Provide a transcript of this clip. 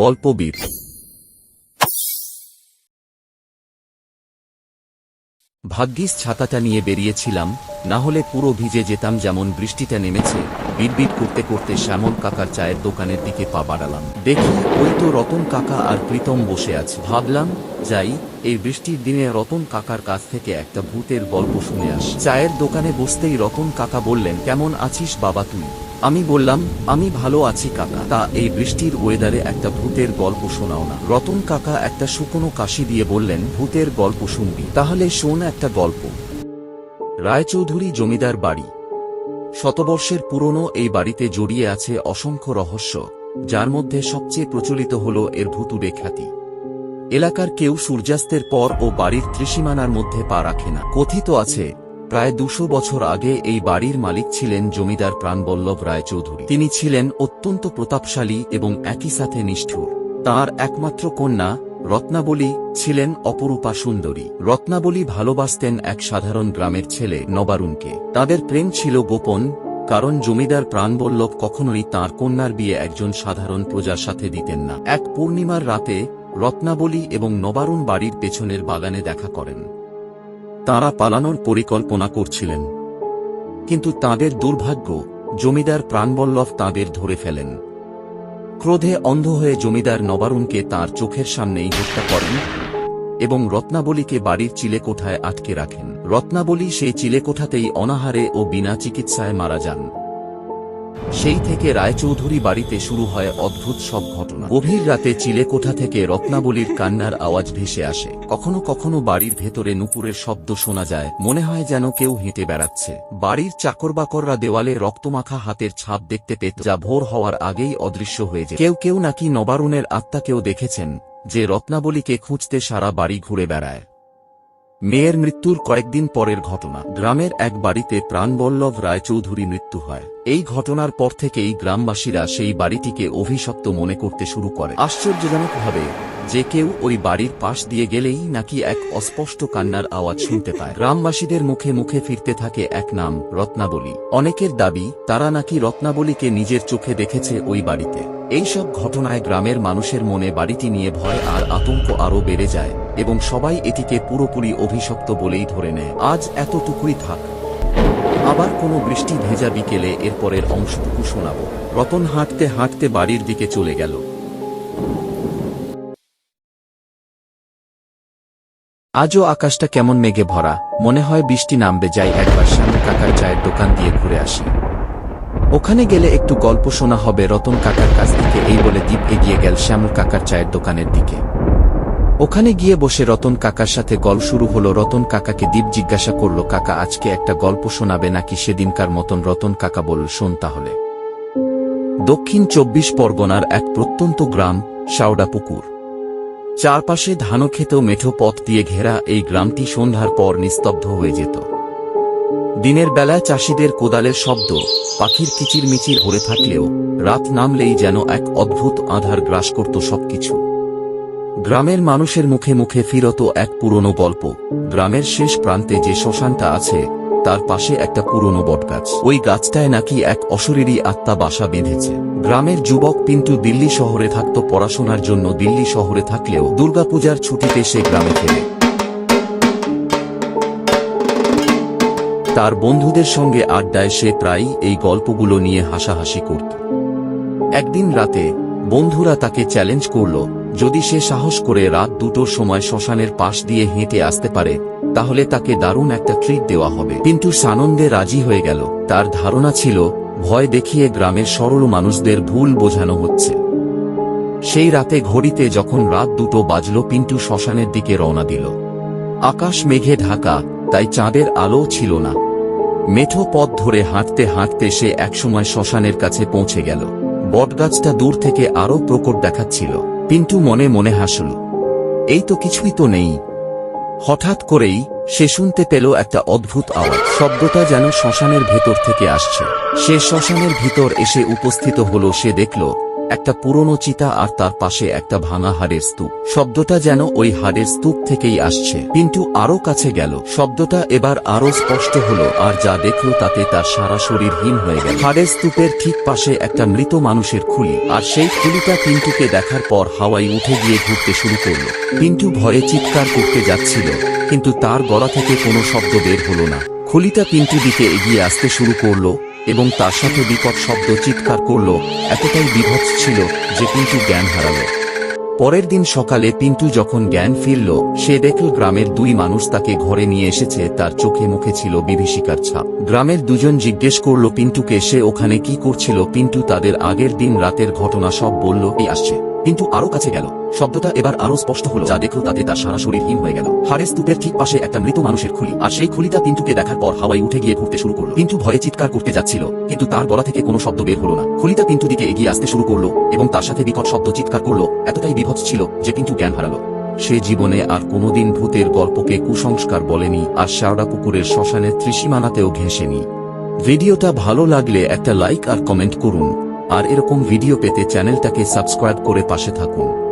গল্পবীর ভাগ্যিস ছাতাটা নিয়ে বেরিয়েছিলাম, না হলে পুরো ভিজে যেতাম যেমন বৃষ্টিটা নেমেছে, বিড়বিড় করতে করতে শ্যামল কাকার চায়ের দোকানের দিকে পা বাড়ালাম। দেখি ওই তো রতন কাকা আর প্রীতম বসে আছে। ভাবলাম, যাই, এই বৃষ্টির দিনে রতন কাকার কাছ থেকে একটা ভূতের গল্প শুনে আস। চায়ের দোকানে বসতেই রতন কাকা বললেন, কেমন আছিস বাবা তুই? আমি বললাম, আমি ভালো আছি কাকা। তা এই বৃষ্টির ওয়েদারে একটা ভূতের গল্প শোনাও না। রতন কাকা একটা শুকনো কাশি দিয়ে বললেন, ভূতের গল্প শুনবি। তাহলে শোন একটা গল্প। রায়চৌধুরী জমিদার বাড়ি। শতবর্ষের পুরনো এই বাড়িতে জড়িয়ে আছে অসংখ্য রহস্য, যার মধ্যে সবচেয়ে প্রচলিত হল এর ভুতুড়ে খ্যাতি। এলাকার কেউ সূর্যাস্তের পর ও বাড়ির ত্রিসীমানার মধ্যে পা রাখে না। কথিত আছে প্রায় দুশো বছর আগে এই বাড়ির মালিক ছিলেন জমিদার প্রাণবল্লভ রায়চৌধুরী। তিনি ছিলেন অত্যন্ত প্রতাপশালী এবং একই সাথে নিষ্ঠুর। তার একমাত্র কন্যা, রত্নাবলী, ছিলেন অপরূপা সুন্দরী। রত্নাবলী ভালোবাসতেন এক সাধারণ গ্রামের ছেলে, নবারুণকে। তাদের প্রেম ছিল গোপন, কারণ জমিদার প্রাণবল্লভ কখনোই তার কন্যার বিয়ে একজন সাধারণ প্রজার সাথে দিতেন না। এক পূর্ণিমার রাতে, রত্নাবলী এবং নবারুণ বাড়ির পেছনের বাগানে দেখা করেন। তারা পালানোর পরিকল্পনা করছিলেন। কিন্তু তাদের দুর্ভাগ্য, জমিদার প্রাণবল্লভ তাদের ধরে ফেলেন। ক্রোধে অন্ধ হয়ে জমিদার নবারুণকে তার চোখের সামনেই হত্যা করেন এবং রত্নাবলীকে বাড়ির চিলেকোঠায় আটকে রাখেন। রত্নাবলী সেই চিলেকোঠাতেই অনাহারে ও বিনা চিকিৎসায় মারা যান। সেই থেকে রায়চৌধুরী বাড়িতে শুরু হয় অদ্ভুত সব ঘটনা। গভীর রাতে চিলেকোঠা থেকে রত্নাবলীর কান্নার আওয়াজ ভেসে আসে। কখনো কখনো বাড়ির ভেতরে নুপুরের শব্দ শোনা যায়। মনে হয় যেন কেউ হেঁটে বেড়াচ্ছে। বাড়ির চাকরবাকররা দেওয়ালে রক্তমাখা হাতের ছাপ দেখতে পেত, যা ভোর হওয়ার আগেই অদৃশ্য হয়ে যায় কেউ কেউ নাকি নবারুণের আত্মাকেও দেখেছেন, যে রত্নাবলীকে খুঁজতে সারা বাড়ি ঘুরে বেড়ায়। মেয়ের মৃত্যুর কয়েকদিন পরের ঘটনা। গ্রামের এক বাড়িতে প্রাণবল্লভ রায়চৌধুরী মৃত্যু হয়। এই ঘটনার পর থেকেই গ্রামবাসীরা সেই বাড়িটিকে অভিশপ্ত মনে করতে শুরু করে। আশ্চর্যজনকভাবে, যে কেউ ওই বাড়ির পাশ দিয়ে গেলেই নাকি এক অস্পষ্ট কান্নার আওয়াজ শুনতে পায়। গ্রামবাসীদের মুখে মুখে ফিরতে থাকে এক নাম, রত্নাবলী। অনেকের দাবি, তারা নাকি রত্নাবলীকে নিজের চোখে দেখেছে ওই বাড়িতে। এইসব ঘটনায় গ্রামের মানুষের মনে বাড়িটি নিয়ে ভয় আর আতঙ্ক আরও বেড়ে যায়, এবং সবাই এটিকে পুরোপুরি অভিশপ্ত বলেই ধরে নেয়। আজ এতটুকুই থাক। আবার কোনো বৃষ্টি ভেজা বিকেলে এরপরের অংশটুকু শোনাব। রতন হাঁটতে হাঁটতে বাড়ির দিকে চলে গেল। আজও আকাশটা কেমন মেঘে ভরা। মনে হয় বৃষ্টি নামবে, যাই একবার সামনে কাকার চায়ের দোকান দিয়ে ঘুরে আসি। ওখানে গেলে একটু গল্প শোনা হবে রতন কাকার কাছ থেকে, এই বলে দ্বীপ এগিয়ে গেল শ্যামল কাকার চায়ের দোকানের দিকে। ওখানে গিয়ে বসে রতন কাকার সাথে গল্প শুরু হলো। রতন কাকাকে দ্বীপ জিজ্ঞাসা করল, কাকা, আজকে একটা গল্প শোনাবে নাকি সেদিনকার মতন? রতন কাকা বলল, শোন তাহলে। দক্ষিণ চব্বিশ পরগনার এক প্রত্যন্ত গ্রাম শাওডা পুকুর চারপাশে ধানক্ষেত মেঠো পথ দিয়ে ঘেরা এই গ্রামটি সন্ধ্যার পর নিস্তব্ধ হয়ে যেত। দিনের বেলায় চাষিদের কোদালের শব্দ, পাখির কিচিরমিচির ভরে থাকলেও রাত নামলেই যেন এক অদ্ভুত আধার গ্রাস করত সবকিছু। গ্রামের মানুষের মুখে মুখে ফিরত এক পুরনো গল্প। গ্রামের শেষ প্রান্তে যে শ্মশানটা আছে, তার পাশে একটা পুরনো বটগাছ। ওই গাছটায় নাকি এক অশরীরী আত্মা বাসা বেঁধেছে। গ্রামের যুবক পিন্টু দিল্লি শহরে থাকত পড়াশোনার জন্য দিল্লি শহরে থাকলেও দুর্গাপূজার ছুটিতে সে গ্রামে ফেরে। তার বন্ধুদের সঙ্গে আড্ডায় সে প্রায়ই এই গল্পগুলো নিয়ে হাসাহাসি করত। একদিন রাতে বন্ধুরা তাকে চ্যালেঞ্জ করল, যদি সে সাহস করে রাত দুটোর সময় শ্মশানের পাশ দিয়ে হেঁটে আসতে পারে, তাহলে তাকে দারুণ একটা ট্রিট দেওয়া হবে। কিন্তু সানন্দে রাজি হয়ে গেল। তার ধারণা ছিল, ভয় দেখিয়ে গ্রামের সরল মানুষদের ভুল বোঝানো হচ্ছে। সেই রাতে ঘড়িতে যখন রাত দুটো বাজল, পিন্টু শ্মশানের দিকে রওনা দিল। আকাশ মেঘে ঢাকা, তাই চাঁদের আলো ছিল না। মেঠো পথ ধরে হাঁটতে হাঁটতে সে একসময় শ্মশানের কাছে পৌঁছে গেল। বটগাছটা দূর থেকে আরও প্রকট দেখাচ্ছিল। পিন্টু মনে মনে হাসল। এই তো কিছুই তো নেই। হঠাৎ করেই সে শুনতে পেল একটা অদ্ভুত আওয়াজ। শব্দটা যেন শ্মশানের ভেতর থেকে আসছে। সে শ্মশানের ভিতর এসে উপস্থিত হল। সে দেখল একটা পুরনো চিতা আর তার পাশে একটা ভাঙা হাড়ের স্তূপ। শব্দটা যেন ওই হাড়ের স্তূপ থেকেই আসছে। পিন্টু আরও কাছে গেল। শব্দটা এবার আরও স্পষ্ট হলো আর যা দেখল তাতে তার সারা শরীর হিম হয়ে গেল। হাড়ের স্তূপের ঠিক পাশে একটা মৃত মানুষের খুলি। আর সেই খুলিটা পিন্টুকে দেখার পর হাওয়ায় উঠে গিয়ে ঘুরতে শুরু করল। পিন্টু ভয়ে চিৎকার করতে যাচ্ছিল, কিন্তু তার গলা থেকে কোনো শব্দ বের হলো না। খুলিটা পিন্টু দিকে এগিয়ে আসতে শুরু করল এবং তার সাথে বিকট শব্দ চিৎকার করল, এতটাই বিভৎস ছিল যে পিন্টু জ্ঞান হারাল। পরের দিন সকালে পিন্টু যখন জ্ঞান ফিরল, সে দেখল গ্রামের দুই মানুষ তাকে ঘরে নিয়ে এসেছে, তার চোখে মুখে ছিল বিভীষিকার ছাপ। গ্রামের দুজন জিজ্ঞেস করল, পিন্টুকে সে ওখানে কি করছিল? পিন্টু তাদের আগের দিন রাতের ঘটনা সব বলল, এই আসছে। কিন্তু আরও কাছে গেল। শব্দটা এবার আরও স্পষ্ট হলো, যা দেখল তাতে তার সারা শরীর হিম হয়ে গেল। হাড়ের স্তূপের ঠিক পাশে একটা মৃত মানুষের খুলি, আর সেই খুলিটা পিন্টুকে দেখার পর হাওয়ায় উঠে গিয়ে ঘুরতে শুরু করল। পিন্টু ভয়ে চিৎকার করতে যাচ্ছিল, কিন্তু তার গলা থেকে কোনো শব্দ বের হলো না। খুলিটা পিন্টু দিকে এগিয়ে আসতে শুরু করল, এবং তার সাথে বিকট শব্দ চিৎকার করল, এতটাই বিভৎস ছিল যে পিন্টু জ্ঞান হারালো। সে জীবনে আর কোনোদিন ভূতের গল্পকে কুসংস্কার বলেনি, আর শাওড়া পুকুরের শ্মশানের ত্রিসীমানাতেও ঘেঁষেনি। ভিডিওটা ভালো লাগলে একটা লাইক আর কমেন্ট করুন। আর এরকম ভিডিও পেতে চ্যানেলটাকে সাবস্ক্রাইব করে পাশে থাকুন।